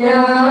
నా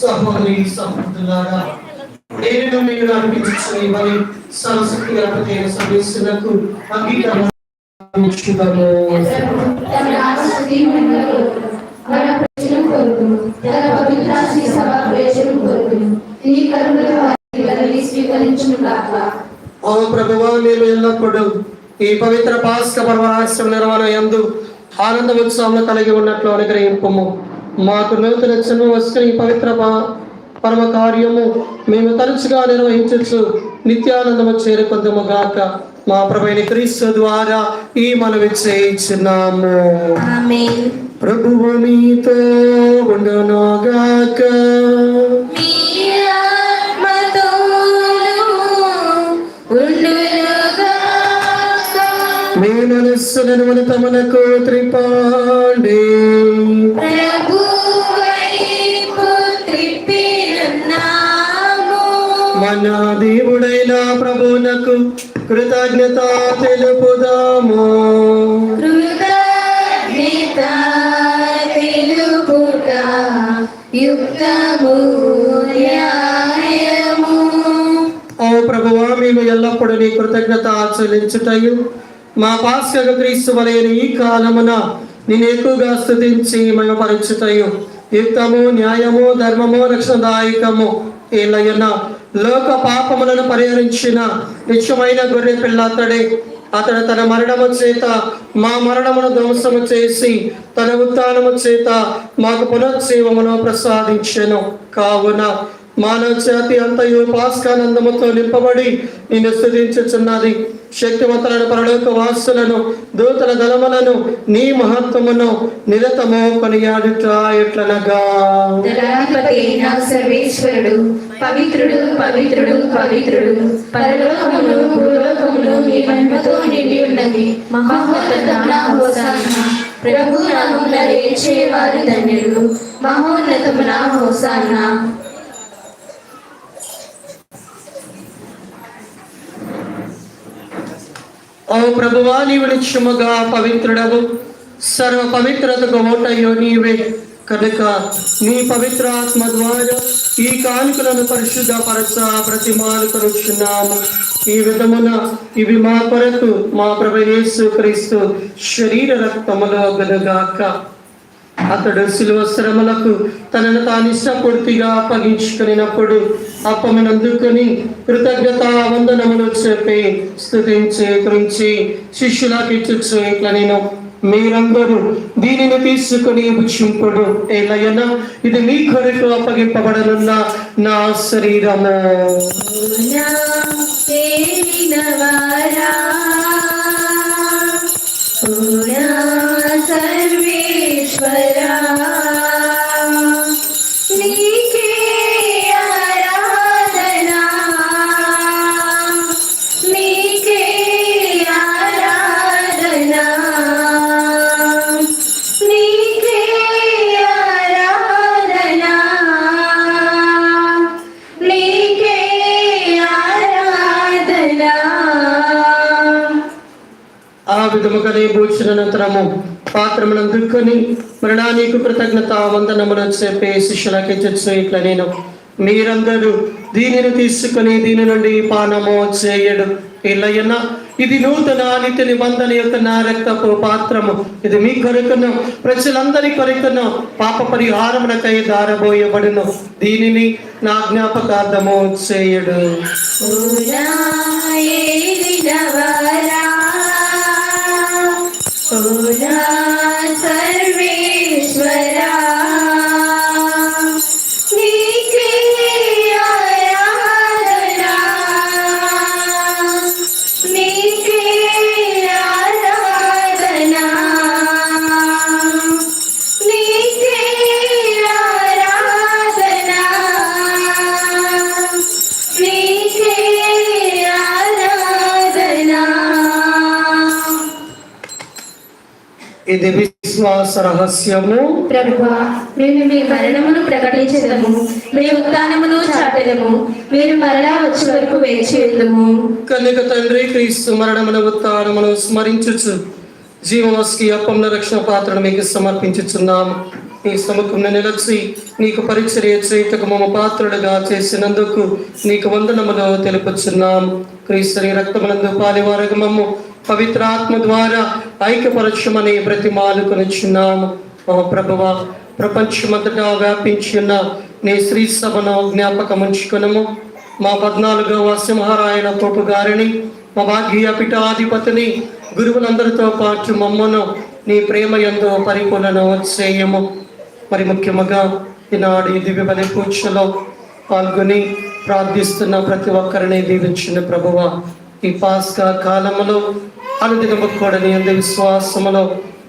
సహోదరి సహోదరులారా నేను మీరు కొరకు నీ కరుణల వారిని సమస్యలకు కాక ఓ ప్రభువా మేము ఎల్లప్పుడూ ఈ పవిత్ర పాస్క పర్వరాశ్రమ నిర్వహణ ఎందు ఆనంద ఉత్సవంలో కలిగి ఉన్నట్లు అనుగ్రహింపము. మాకు నూతన జన్మ వస్తున్న ఈ పవిత్ర పరమ కార్యము మేము తరచుగా నిర్వహించచ్చు నిత్యానందము చేరుకొందము గాక. మా ప్రభువైన క్రీస్తు ద్వారా ఈ మనవి చేయించున్నాము. ప్రభువు మీతో. మీ మనస్సులను తమలకు త్రిపాండి. ప్రభు మన దేవుడైన ప్రభువునకు కృతజ్ఞత తెలుపుదాము. కృతజ్ఞత తెలుపుట యుక్తము. ఓ ప్రభువా మేము ఎల్లప్పుడూ నీ కృతజ్ఞత ఆచరించుటయు మా పాస్క క్రీస్తు వలైన ఈ కాలమున నేను ఎక్కువగా స్థుతించి మయపరచుటయు యుక్తము న్యాయము ధర్మము రక్షణదాయకము ఏలయన లోక పాపములను పరిహరించిన నిత్యమైన గొర్రె పిల్ల అతడే అతడు తన మరణము చేత మా మరణమును ధ్వంసము చేసి తన ఉత్థానము చేత మాకు పునర్జీవమును ప్రసాదించెను. కావున మానవ జాతి అంతయు పాస్కానందముతో నింపబడి నిన్ను స్థుతించుచున్నది. శక్తివంతులను పరలోక వాసులను దూతల దళములను నీ మహత్వమును నిరతము కొనియాడుట ఎట్లనగా. సర్వేశ్వరుడు పవిత్రుడు పవిత్రుడు పవిత్రుడు. పరలోకమును భూలోకమును నీ మహిమతో నిండి ఉన్నది. మహోన్నత హోసాన. ప్రభు నామమున లేచేవారు ధన్యుడు మహోన్నతమున హోసాన. ఓ ప్రభువా నీవు నిత్యముగా పవిత్రుడవు. సర్వ పవిత్రతకు ఓటయ్యో నీవే. కనుక నీ పవిత్ర ఆత్మ ద్వారా ఈ కానుకలను పరిశుద్ధ పరచ ప్రతిమానుకొనుచున్నాము ఈ విధమున ఇవి మా కొరకు మా ప్రభు యేసు క్రీస్తు శరీర రక్తములో గనుగాక అతడు శిలువ శ్రమలకు తనను తాను ఇష్టపూర్తిగా అప్పగించుకునినప్పుడు అప్పమనందుకొని కృతజ్ఞత వందనములు చెప్పి స్థుతించే కృంచి శిష్యులకి ఇచ్చు ఇట్లా నేను మీరందరూ దీనిని తీసుకుని భుజింపుడు ఏలయన ఇది మీ కొరకు అప్పగింపబడనున్న నా శరీరము. సర్వేశ్వరా నీకే ఆరాధనా నీకే పాత్రములను నీకే ఆరాధనా నీకు మరణానికి కృతజ్ఞత వందనములు చెప్పే శిష్యులకి ఇచ్చు ఇట్లా నేను మీరందరూ దీనిని తీసుకుని దీని నుండి పానము చేయడు. ఇల్లయ్యన ఇది నూతన నిత్య నిబంధన యొక్క నా రక్తపు పాత్రము. ఇది మీ కొరకును ప్రజలందరి కొరకును పాప పరిహారమునకై దారబోయబడును. దీనిని నా జ్ఞాపకార్థము చేయడు. సర్వేశ్వరా నీకే ఇది విశ్వాస రహస్యము ప్రభువా మేము మీ మరణమును ప్రకటించదము. మీ ఉత్థానమును చాటెదము. మీరు మరలా వచ్చే వరకు వేచి ఉందము కన్యక తండ్రి క్రీస్తు మరణమును ఉత్తానమును స్మరించుచు. జీవవస్కి అప్పంన రక్షణ పాత్రను మీకు సమర్పించుచున్నాము నీ సముఖంలో నిలచి నీకు పరిచర్య చేయుటకు మమ పాత్రుడుగా చేసినందుకు నీకు వందనములు తెలుపుచున్నాం. క్రీస్తుని రక్తమునందు పాలివారగు మమ్ము పవిత్రాత్మ ద్వారా ఐక్యపరచమని బ్రతిమాలుకొనిచున్నాము మా ప్రభువ ప్రపంచమంతటా ఉన్న నీ శ్రీ సభను జ్ఞాపకముంచుకునము. మా పద్నాలుగవ సింహరాయణ పోపు గారిని మా భాగ్య పీఠాధిపతిని గురువులందరితో పాటు మమ్మను నీ ప్రేమ ఎంతో పరిపూర్ణను చేయము. మరి ముఖ్యముగా ఈనాడు దివ్య బలి పూజలో పాల్గొని ప్రార్థిస్తున్న ప్రతి ఒక్కరిని దీవించిన ప్రభువ ఈ పాస్కా కాలములో అనుదినము కూడా నీ విశ్వాసములో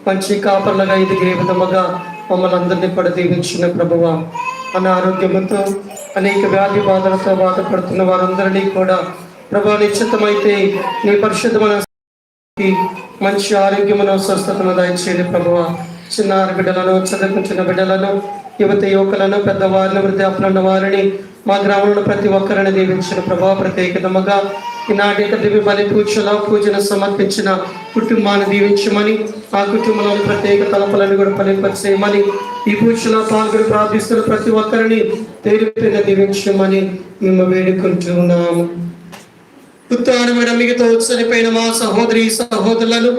మంచి కాపర్లుగా ఎదిగే విధముగా మమ్మల్ని అందరినీ కూడా దీవించిన ప్రభువ. అనారోగ్యముతో అనేక వ్యాధి బాధలతో బాధపడుతున్న వారందరినీ కూడా ప్రభా నిశ్చితమైతే నీ పరిశుద్ధమైన మంచి ఆరోగ్యమును స్వస్థతను దయచేయండి ప్రభువ. చిన్నార బిడ్డలను చదువుకుంటున్న బిడ్డలను యువత యువకులను పెద్దవారిని వృద్ధాపులను వారిని మా గ్రామంలో ప్రతి ఒక్కరిని దీవించిన ప్రభావ. ప్రత్యేకతముగా ఈనాటి యొక్క దివ్య బలి పూజలో పూజను సమర్పించిన కుటుంబాన్ని దీవించమని ఆ కుటుంబంలో ప్రత్యేక తలపలను కూడా ఫలింపచేయమని ఈ పూజలో పాల్గొని ప్రార్థిస్తున్న ప్రతి ఒక్కరిని తేలిపోయిన దీవించమని మేము వేడుకుంటున్నాము. ఉత్తానమైన మిగతా చనిపోయిన మా సహోదరి సహోదరులను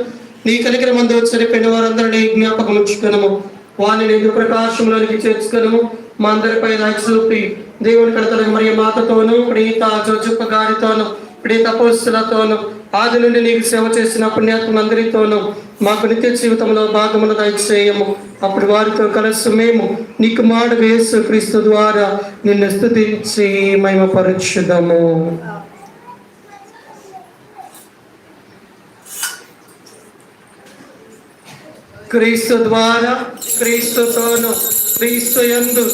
నీ కలిగిన మందు చనిపోయిన వారందరినీ జ్ఞాపకం ఉంచుకునము. వారిని నిజ ప్రకాశంలోనికి చేర్చుకునము. మా అందరిపై దయ చూపి దేవుని కడతల మరియు మాతతోను ప్రీత జోజుప్ప గారితోనూ ఇప్పుడు తపస్సులతోనూ ఆది నుండి నీకు సేవ చేసిన పుణ్యాత్మందరితోనూ మాకు నిత్య జీవితంలో భాగమును దయచేయము. అప్పుడు వారితో కలిసి మేము నీకు మాడు వేసు క్రీస్తు ద్వారా నిన్ను స్తుతించి మహిమపరచుదము. క్రీస్తు ద్వారా క్రీస్తుతోను క్రీస్తు యందు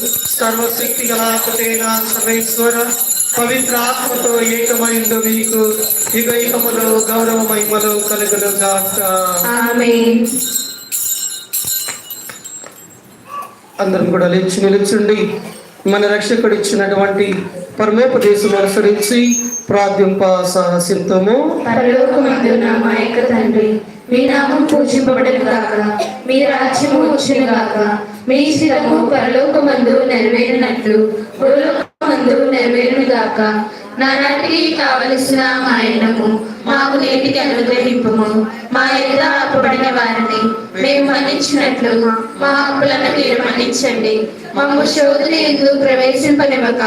సర్వశక్తి గలాకుతేన సర్వేశ్వర పవిత్ర ఆత్మతో ఏకమైందు మీకు. యుగైకములు గౌరవ మహిమలు కలుగును గాక అందరం కూడా లేచి నిలుచుండి మన రక్షకుడు ఇచ్చినటువంటి పరమోపదేశం అనుసరించి ప్రార్థింప సాహసింతము. మా యొక్క తండ్రి మీ నామం పూజింపబడను గాక మీ రాజ్యము వచ్చును గాక మీ చిత్తము పరలోకమందు నెరవేరినట్లు భూలోకమందు నెరవేరును గాక నానాటికి కావలసిన మా ఆయనము మాకు నేటికి అనుగ్రహింపము. మా ఎదుట ఆపబడిన వారిని మేము మన్నించినట్లు మా అప్పులను మీరు మన్నించండి. మమ్మ శోధన ఎందుకు ప్రవేశింపనివ్వక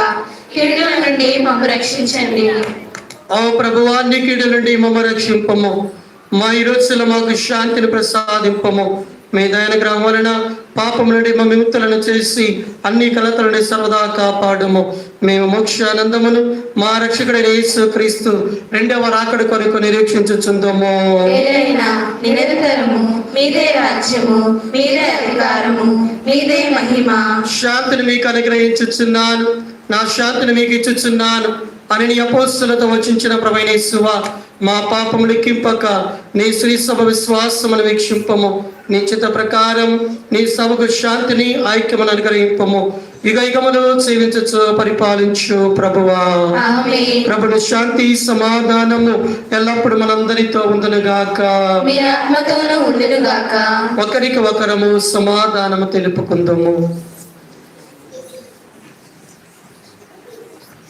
కిడుల నుండి మమ్మ రక్షించండి. ఓ ప్రభువాన్ని కీడు నుండి మమ్మ రక్షింపము. మా ఈ రోజుల మాకు శాంతిని ప్రసాదింపము. మీ దయన గ్రామాలన పాపం నుండి మా విముక్తులను చేసి అన్ని కలతలని సర్వదా కాపాడము. మేము మోక్షానందమును మా రక్షకుడైన యేసు క్రీస్తు రెండవ రాకడ కొరకు నిరీక్షించుచుందము. ఏదైనా నిరంతరము మీదే రాజ్యము మీదే అధికారము మీదే మహిమ. శాంతిని మీకు అనుగ్రహించుచున్నాను. నా శాంతిని మీకు ఇచ్చుచున్నాను. అని నీ అపోస్తులతో వచించిన ప్రవైనేశ్వ మా పాపము లెక్కింపక నీ శ్రీ సభ విశ్వాసమును వీక్షింపము. నీ చిత్త ప్రకారం నీ సభకు శాంతిని ఐక్యమును అనుగ్రహింపము. యుగ యుగములు సేవించచ్చు పరిపాలించు ప్రభువా. ప్రభుని శాంతి సమాధానము ఎల్లప్పుడు మనందరితో ఉందనుగాక మీ ఉండును గాక ఒకరికి ఒకరము సమాధానము తెలుపుకుందాము.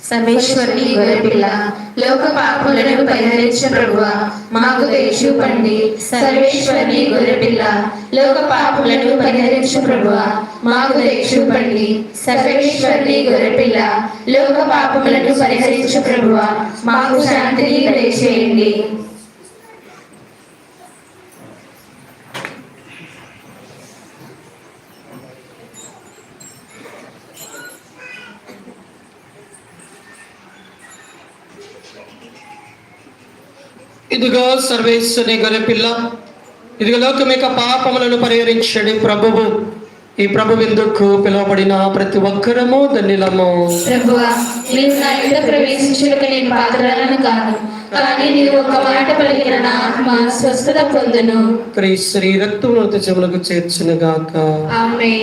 సర్వేశ్వరుని గొర్రెపిల్ల లోక పాపులను పరిహరించు ప్రభువ. మాకు చూపండి సర్వేశ్వరుని గొర్రెపిల్ల లోక పాపములను పరిహరించు ప్రభువ. మాకు చూపండి సర్వేశ్వరుని గొర్రెపిల్ల లోక పాపములను పరిహరించు ప్రభువ. మాకు శాంతిని దయచేయండి. ఇదిగో సర్వేశ్వరి గొర్రెపిల్ల ఇదిగో లోకం యొక్క పాపములను పరిహరించండి ప్రభువు. ఈ ప్రభు విందుకు పిలువబడిన ప్రతి ఒక్కరము ధన్యులము. ప్రభువా నీవు నా ఇంట ప్రవేశించుటకు నేను పాత్రలను కాను కానీ నీవు ఒక మాట పలికిన నా ఆత్మ స్వస్థత పొందును. క్రీస్తు రక్తమును జములకు చేర్చునుగాక. ఆమె